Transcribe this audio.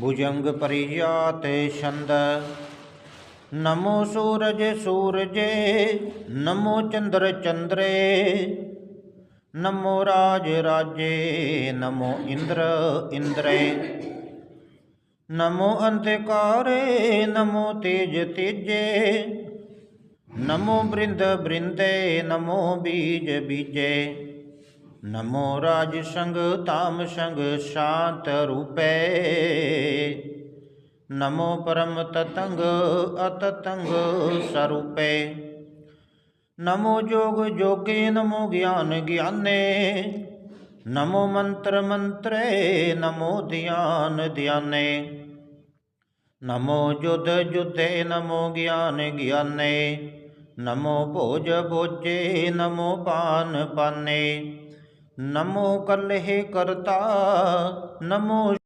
ਭੁਜੰਗ ਪਰਿਜਾਤ ਛੰਦ। ਨਮੋ ਸੂਰਜ ਸੂਰਜੇ, ਨਮੋ ਚੰਦਰ ਚੰਦਰੇ। ਨਮੋ ਰਾਜ ਰਾਜੇ, ਨਮੋ ਇੰਦਰ ਇੰਦਰੇ। ਨਮੋ ਅੰਧਕਾਰੇ, ਨਮੋ ਤੇਜ ਤੇਜੇ। ਨਮੋ ਬ੍ਰਿੰਦ ਬ੍ਰਿੰਦੇ, ਨਮੋ ਬੀਜ ਬੀਜੇ। ਨਮੋ ਰਾਜ ਸੰਗ ਤਾਮ ਸੰਗ ਸ਼ਾਂਤ ਰੂਪੇ। ਨਮੋ ਪਰਮ ਤਤੰਗ ਅਤਤੰਗ ਸਰੂਪੇ। ਨਮੋ ਜੋਗ ਜੋਗੇ ਨਮੋ ਗਿਆਨ ਗਿਆਨੇ। ਨਮੋ ਮੰਤਰ ਮੰਤਰੇ ਨਮੋ ਧਿਆਨ ਧਿਆਨੇ। ਨਮੋ ਜੁਧ ਜੁਧੇ ਨਮੋ ਗਿਆਨ ਗਿਆਨੇ। ਨਮੋ ਭੋਜ ਭੋਜੇ ਨਮੋ ਪਾਨ ਪਾਨੇ। ਨਮੋ ਕਲਹਿ ਕਰਤਾ ਨਮੋ